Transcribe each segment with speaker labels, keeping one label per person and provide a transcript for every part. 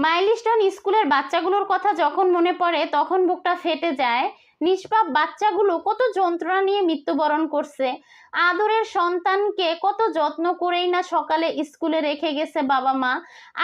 Speaker 1: Milestone স্কুলের বাচ্চাগুলোর কথা যখন মনে পড়ে তখন বুকটা ফেটে যায়। নিষ্পাপ বাচ্চাগুলো কত যন্ত্রণা নিয়ে মৃত্যুবরণ করছে। আদরের সন্তানকে কত যত্ন করেই না সকালে স্কুলে রেখে গেছে বাবা মা।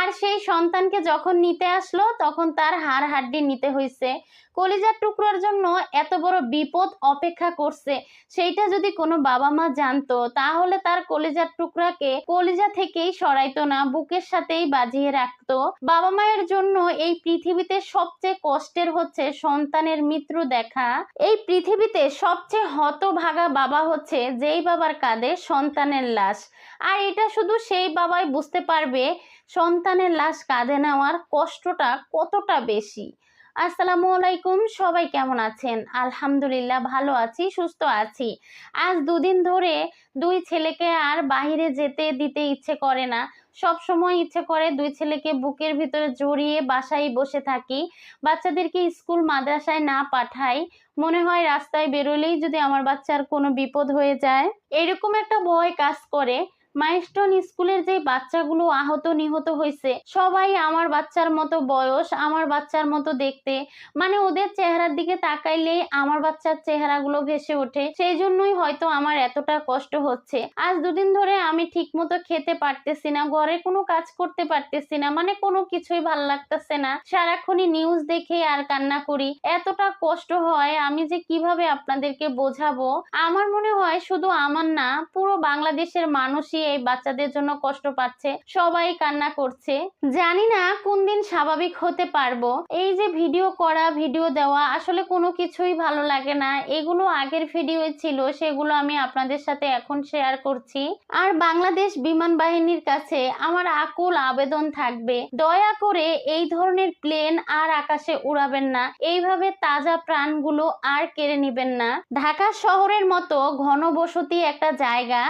Speaker 1: আর সেই সন্তানকে যখন নিতে আসলো, তখন তার হাড় হাড্ডি নিতে হয়েছে কলিজার টুকরোর জন্য এত বড় বিপদ অপেক্ষা করছে। সেইটা যদি কোনো বাবা মা জানতো, তাহলে তার কলিজার টুকরাকে কলিজা থেকেই সরাইতো না, বুকের সাথেই বাজিয়ে রাখতো। বাবা মায়ের জন্য এই পৃথিবীতে সবচেয়ে কষ্টের হচ্ছে সন্তানের মৃত্যু দেখা। এই পৃথিবীতে সবচেয়ে হতভাগা বাবা হচ্ছে যেই বাবার কাঁধে সন্তানের লাশ। আর এটা শুধু সেই বাবাই বুঝতে পারবে সন্তানের লাশ কাঁধে নেওয়ার কষ্টটা কতটা বেশি। আসসালামু আলাইকুম, সবাই কেমন আছেন? আলহামদুলিল্লাহ ভালো আছি, সুস্থ আছি। আজ দুদিন ধরে দুই ছেলেকে আর বাইরে যেতে দিতে ইচ্ছে করে না। সব সময় ইচ্ছে করে দুই ছেলেকে বুকের ভিতরে জড়িয়ে বাসায় বসে থাকি। বাচ্চাদেরকে স্কুল, মাদ্রাসায় না পাঠাই। মনে হয় রাস্তায় বেরোলেই যদি আমার বাচ্চার কোনো বিপদ হয়ে যায়। এরকম একটা ভয় কাজ করে। মাইস্টন স্কুলের যে বাচ্চাগুলো আহত নিহত হয়েছে, সবাই আমার বাচ্চার মতো বয়স, আমার বাচ্চার মতো দেখতে। মানে ওদের চেহারার দিকে তাকাইলেই আমার বাচ্চার চেহারাগুলো ভেসে ওঠে। সেই জন্যই হয়তো আমার এতটা কষ্ট হচ্ছে। আজ দুদিন ধরে আমি ঠিক মতো খেতে পারতেছি না, ঘরে কোনো কাজ করতে পারতেছি না মানে কোনো কিছুই ভালো লাগতেছে না। সারাক্ষণই নিউজ দেখে আর কান্না করি। এতটা কষ্ট হয়, আমি যে কীভাবে আপনাদেরকে বোঝাবো? আমার মনে হয় শুধু আমার না, পুরো বাংলাদেশের মানুষই এই বাচ্চাদের জন্য কষ্ট পাচ্ছে, সবাই কান্না করছে। জানি না কোন দিন স্বাভাবিক হতে পারব। এই যে ভিডিও করা, ভিডিও দেওয়া, আসলে কোনো কিছুই ভালো লাগে না। এগুলো আগের ভিডিও ছিল, সেগুলো আমি আপনাদের সাথে এখন শেয়ার করছি। আর বাংলাদেশ বিমান বাহিনীর কাছে আমার আকুল আবেদন থাকবে, দয়া করে এই ধরনের প্লেন আর আকাশে উড়াবেন না। এইভাবে তাজা প্রাণগুলো আর কেড়ে নেবেন না। ঢাকা শহরের মতো ঘনবসতি একটা জায়গা,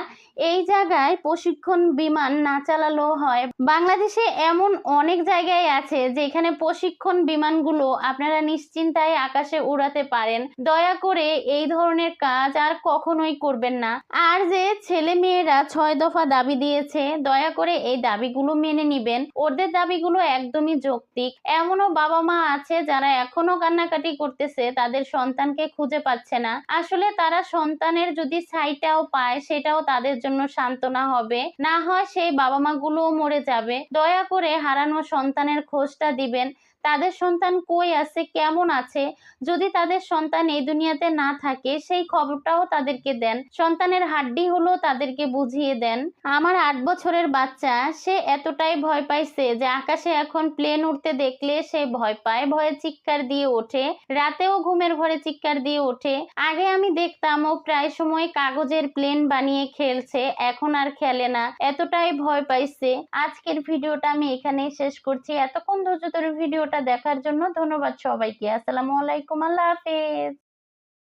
Speaker 1: এই জায়গায় প্রশিক্ষণ বিমান না চালালেও হয়। বাংলাদেশে এমন অনেক জায়গায় আছে যেখানে প্রশিক্ষণ বিমানগুলো আপনারা নিশ্চিন্তায় আকাশে উড়াতে পারেন। দয়া করে এই ধরনের কাজ আর কখনোই করবেন না। আর যে ছেলে মেয়েরা ছয় দফা দাবি দিয়েছে, দয়া করে এই দাবিগুলো মেনে নিবেন। ওদের দাবিগুলো একদমই যৌক্তিক। এমনও বাবা মা আছে যারা এখনও কান্নাকাটি করতেছে, তাদের সন্তানকে খুঁজে পাচ্ছে না। আসলে তারা সন্তানের যদি ছাইটাও পায়, সেটাও তাদের জন্য সান্ত্বনা হবে। না হয় সেই বাবা মা গুলোও মরে যাবে। দয়া করে হারানো সন্তানের খোঁজটা দিবেন। তাদের সন্তান কই আছে, কেমন আছে? যদি তাদের সন্তান এই দুনিয়াতে না থাকে, সেই খবরটাও তাদেরকে দেন। সন্তানের হাড্ডি হলো তাদেরকে বুঝিয়ে দেন। আমার আট বছরের বাচ্চা, সে এতটাই ভয় পাইছে যে আকাশে এখন প্লেন উঠতে দেখলে সে ভয় পায়, ভয়ে চিৎকার দিয়ে ওঠে। রাতেও ঘুমের ঘরে চিৎকার দিয়ে ওঠে। আগে আমি দেখতাম ও প্রায় সময় কাগজের প্লেন বানিয়ে খেলছে, এখন আর খেলে না। এতটাই ভয় পাইছে। আজকের ভিডিওটা আমি এখানেই শেষ করছি। এতক্ষণ ধৈর্য ধরে ভিডিওটা দেখার জন্য ধন্যবাদ সবাইকে। আসসালামু আলাইকুম আল্লাহ হাফেজ।